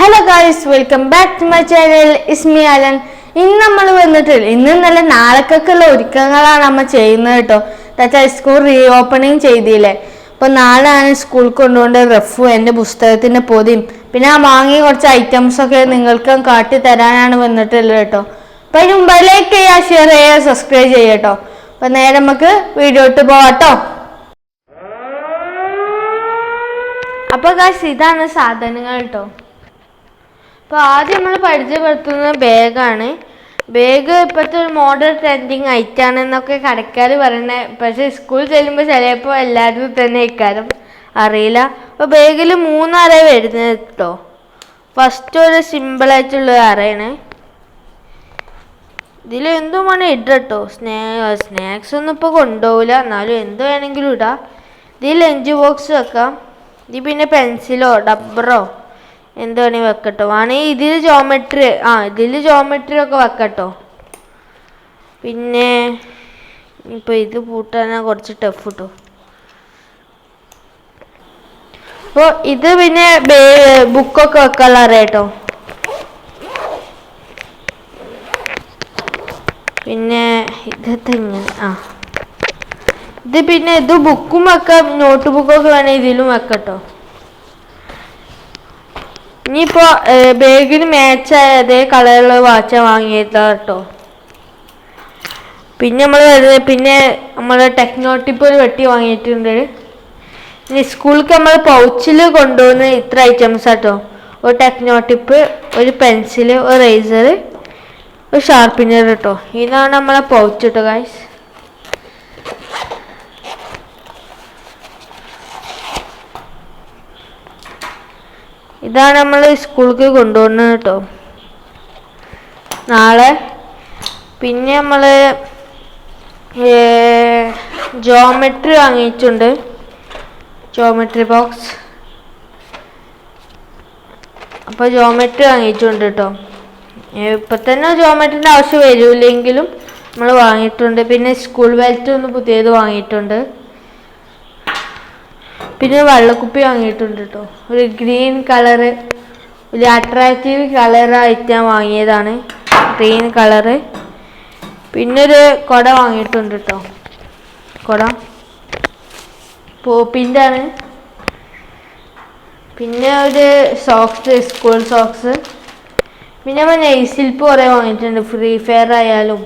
Hello guys welcome back to my channel Ismi Alan ഇന്ന് നമ്മൾ വന്നിട്ടില്ല ഇന്ന് നല്ല നാളേക്കൊക്കെയുള്ള ഒരുക്കങ്ങളാണ് നമ്മൾ ചെയ്യുന്നത് കേട്ടോ. എന്താ സ്കൂൾ റീ ഓപ്പണിങ് ചെയ്തില്ലേ. അപ്പൊ നാളെയാണ് സ്കൂൾ കൊണ്ടുകൊണ്ട് റഫും എന്റെ പുസ്തകത്തിന്റെ പൊതിയും. പിന്നെ ആ വാങ്ങിയ കുറച്ച് ഐറ്റംസ് ഒക്കെ നിങ്ങൾക്ക് കാട്ടി തരാനാണ് വന്നിട്ടുള്ളത് കേട്ടോ. അപ്പോൾ അതിന് മുമ്പ് ലൈക്ക് ചെയ്യുക ഷെയർ ചെയ്യുക സബ്സ്ക്രൈബ് ചെയ്യുക കേട്ടോ. അപ്പോൾ നേരെ നമുക്ക് വീഡിയോ ഇട്ട് പോവാട്ടോ അപ്പോൾ കാശ് ഇതാണ് സാധനങ്ങൾ കേട്ടോ. അപ്പോൾ ആദ്യം നമ്മൾ പരിചയപ്പെടുത്തുന്ന ബാഗാണ്. ബാഗ് ഇപ്പോഴത്തെ ഒരു മോഡൽ ട്രെൻഡിങ് ഐറ്റാണ് എന്നൊക്കെ കടക്കാർ പറയുന്നത് പക്ഷേ സ്കൂളിൽ ചെല്ലുമ്പോൾ ചിലപ്പോൾ എല്ലാവരും തന്നെ ഇക്കാരം അറിയില്ല. അപ്പോൾ ബാഗിൽ മൂന്നറ വരുന്നത് കേട്ടോ ഫസ്റ്റ് ഒരു സിമ്പിളായിട്ടുള്ള അറയാണ് ഇതിൽ എന്തും വേണം ഇടട്ടോ കേട്ടോ സ്നേ സ്നാക്സ് ഒന്നും ഇപ്പോൾ കൊണ്ടുപോകില്ല എന്നാലും എന്ത് വേണമെങ്കിലും ഇടാം. ഇതിൽ ലഞ്ച് ബോക്സ് വെക്കാം. ഇത് പിന്നെ പെൻസിലോ ഡബ്ബറോ എന്ത് വേണമെങ്കിൽ വെക്കട്ടോ? വേണമെങ്കിൽ ഇതിൽ ജോമെട്രി ആ ഇതിൽ ജോമെട്രി ഒക്കെ വെക്കട്ടോ. പിന്നെ ഇപ്പോൾ ഇത് പൂട്ടാനാ കുറച്ച് ടഫ് കിട്ടോ അപ്പോൾ ഇത് പിന്നെ ബുക്കൊക്കെ വെക്കാനുള്ള അറിയാട്ടോ. പിന്നെ ഇതൊക്കെ ഇങ്ങനെ ആ. ഇത് പിന്നെ ഇത് ബുക്കും വെക്കാം നോട്ട് ബുക്കൊക്കെ വേണേൽ ഇതിലും വെക്കട്ടോ. ഇനിയിപ്പോ ബാഗിന് മാച്ചായ അതേ കളറുള്ള വാച്ച വാങ്ങിയതാ കേട്ടോ പിന്നെ നമ്മൾ വരുന്നത് പിന്നെ നമ്മൾ ടെക്നോ ടിപ്പ് ഒരു വെട്ടി വാങ്ങിയിട്ടുണ്ട്. ഇനി സ്കൂളിലേക്ക് നമ്മൾ പൗച്ചിൽ കൊണ്ടുപോകുന്ന ഇത്ര ഐറ്റംസ് ആട്ടോ ഒരു ടെക്നോ ടിപ്പ് ഒരു പെൻസിൽ ഒരു റേസർ ഒരു ഷാർപ്പിനർ കേട്ടോ ഇതാണ് നമ്മളെ പൗച്ച് കേട്ടോ ഗായ്സ് ഇതാണ് നമ്മൾ സ്കൂളിലേക്ക് കൊണ്ടുപോകുന്നത് കേട്ടോ. നാളെ പിന്നെ നമ്മൾ ജോമെട്രി വാങ്ങിയിട്ടുണ്ട്. ജോമെട്രി ബോക്സ് അപ്പോൾ ജോമെട്രി വാങ്ങിയിട്ടുണ്ട് കേട്ടോ. ഇപ്പം തന്നെ ജോമെട്രിന്റെ ആവശ്യം വരില്ലെങ്കിലും നമ്മൾ വാങ്ങിയിട്ടുണ്ട്. പിന്നെ സ്കൂൾ ബെൽറ്റ് ഒന്ന് പുതിയത് വാങ്ങിയിട്ടുണ്ട്. പിന്നെ വെള്ളക്കുപ്പി വാങ്ങിയിട്ടുണ്ട് കേട്ടോ ഒരു ഗ്രീൻ കളറ് ഒരു അട്രാക്റ്റീവ് കളറായിട്ട് ഞാൻ വാങ്ങിയതാണ്. Green colour. പിന്നെ ഒരു കുട വാങ്ങിയിട്ടുണ്ട് കേട്ടോ കുട. പോപ്പിന്റെ ആണ് പിന്നെ ഒരു സോക്സ് സ്കൂൾ സോക്സ് പിന്നെ നമ്മൾ നെയ്സിൽപ്പ് കുറേ വാങ്ങിയിട്ടുണ്ട്. ഫ്രീ ഫയർ ആയാലും.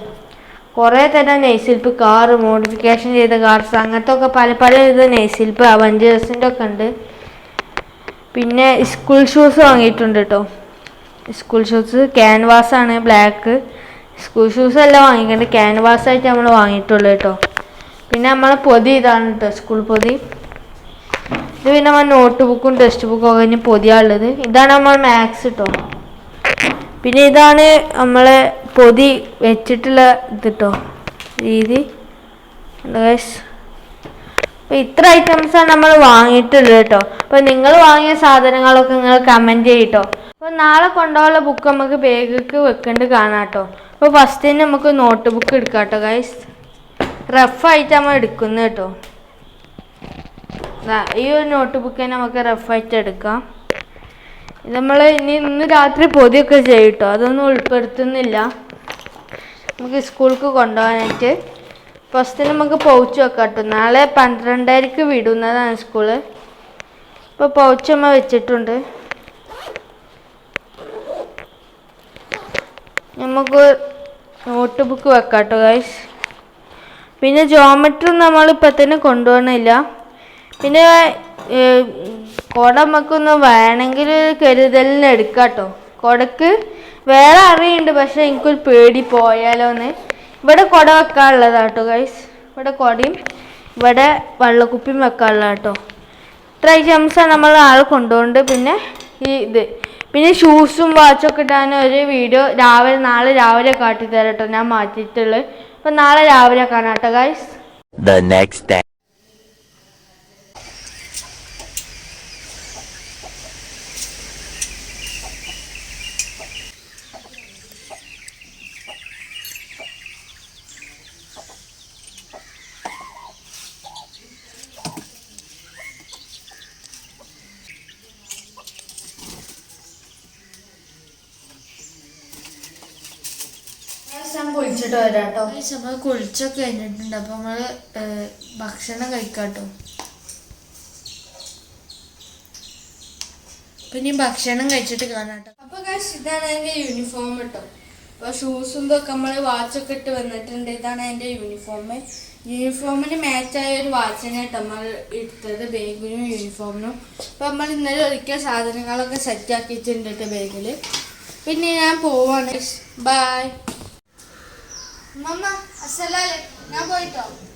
കുറേ തരം നെയ്സിൽപ്പ് കാർ മോഡിഫിക്കേഷൻ ചെയ്ത കാർസ് അങ്ങനത്തെ ഒക്കെ പല പല ഇത് നെയ്സിൽപ്പ് അവഞ്ചേഴ്സിന്റെ ഒക്കെ ഉണ്ട്. പിന്നെ സ്കൂൾ ഷൂസ് വാങ്ങിയിട്ടുണ്ട് കേട്ടോ സ്കൂൾ ഷൂസ് ക്യാൻവാസ് ആണ് ബ്ലാക്ക്. സ്കൂൾ ഷൂസ് എല്ലാം വാങ്ങിക്കേണ്ടത് ക്യാൻവാസ് ആയിട്ട് നമ്മൾ വാങ്ങിയിട്ടുള്ളൂ കേട്ടോ പിന്നെ നമ്മളെ പൊതി ഇതാണ് കേട്ടോ സ്കൂൾ പൊതി. ഇത് പിന്നെ നമ്മൾ നോട്ട് ബുക്കും ടെക്സ്റ്റ് ബുക്കും ഒക്കെ ഇനി പൊതിയാണുള്ളത് ഇതാണ് നമ്മൾ മാത്സ് കേട്ടോ പിന്നെ ഇതാണ് നമ്മളെ പൊതി വെച്ചിട്ടുള്ള ഇത് കേട്ടോ രീതി അപ്പോൾ ഇത്ര ഐറ്റംസാണ് നമ്മൾ വാങ്ങിയിട്ടുള്ളത് കേട്ടോ. അപ്പോൾ നിങ്ങൾ വാങ്ങിയ സാധനങ്ങളൊക്കെ നിങ്ങൾ കമന്റ് ചെയ്യട്ടോ. അപ്പോൾ നാളെ കൊണ്ടുപോകാനുള്ള ബുക്ക് നമുക്ക് ബാഗിക്ക് വെക്കേണ്ടത് കാണാം കേട്ടോ. അപ്പോൾ ഫസ്റ്റ് തന്നെ നമുക്ക് നോട്ട് ബുക്ക് എടുക്കാം കേട്ടോ ഗൈസ് റഫായിട്ട് നമ്മൾ എടുക്കുന്നത് കേട്ടോ. ഈ ഒരു നോട്ട് ബുക്ക് തന്നെ നമുക്ക് റഫായിട്ട് എടുക്കാം. നമ്മൾ ഇനി ഇന്ന് രാത്രി പൊതിയൊക്കെ ചെയ്യും കേട്ടോ. അതൊന്നും ഉൾപ്പെടുത്തുന്നില്ല. നമുക്ക് സ്കൂൾക്ക് കൊണ്ടുപോകാനായിട്ട്. ഫസ്റ്റ് നമുക്ക് പൗച്ച് വെക്കാം കേട്ടോ നാളെ പന്ത്രണ്ടരക്ക് വിടുന്നതാണ് സ്കൂൾ ഇപ്പോൾ പൗച്ച് അമ്മ വെച്ചിട്ടുണ്ട്. നമുക്ക് നോട്ട് ബുക്ക് വെക്കാം കേട്ടോ ഗൈസ് പിന്നെ ജോമെട്രി നമ്മൾ ഇപ്പം തന്നെ കൊണ്ടുപോകണില്ല. പിന്നെ കുട നമുക്കൊന്ന് വേണമെങ്കിൽ കരുതലിന് എടുക്കാം കേട്ടോ കുടക്ക്. വേറെ അറിയുണ്ട് പക്ഷെ എനിക്കൊരു പേടി പോയാലോ എന്ന് ഇവിടെ കുട വെക്കാനുള്ളതാ കേട്ടോ ഗൈസ് ഇവിടെ കുടയും ഇവിടെ വെള്ളക്കുപ്പിയും വെക്കാനുള്ള കേട്ടോ ഇത്ര ഐറ്റംസാണ് നമ്മൾ ആൾ കൊണ്ടുപോകുന്നുണ്ട്. പിന്നെ ഈ ഇത്. പിന്നെ ഷൂസും വാച്ചൊക്കെ ഇടാൻ ഒരു വീഡിയോ രാവിലെ നാളെ രാവിലെ കാട്ടിത്തരാം കേട്ടോ ഞാൻ മാറ്റിയിട്ടുള്ളത്. അപ്പം നാളെ രാവിലെ കാണാം കേട്ടോ ഗൈസ് കുളിച്ചിട്ട് വരാട്ടോ. കേട്ടോ നമ്മൾ കുളിച്ചൊക്കെ കഴിഞ്ഞിട്ടുണ്ട്. അപ്പൊ നമ്മൾ ഏഹ്, ഭക്ഷണം കഴിക്കാട്ടോ. പിന്നെ ഭക്ഷണം കഴിച്ചിട്ട് കാണാട്ടോ. അപ്പൊ കാശ് ഇതാണ് എന്റെ യൂണിഫോം കേട്ടോ അപ്പൊ ഷൂസും ഇതൊക്കെ നമ്മൾ വാച്ചൊക്കെ ഇട്ട് വന്നിട്ടുണ്ട്. ഇതാണ് എന്റെ യൂണിഫോം യൂണിഫോമിന് മാച്ചായ ഒരു വാച്ചിനെ കേട്ടോ നമ്മൾ എടുത്തത് ബാഗിനും യൂണിഫോമിനും അപ്പൊ നമ്മൾ ഇന്നലെ ഒരിക്കൽ സാധനങ്ങളൊക്കെ സെറ്റ് ആക്കിയിട്ടുണ്ട് കേട്ടോ ബാഗിൽ. പിന്നെ ഞാൻ പോവാണ്. Bye Mamá, hasta la no voy.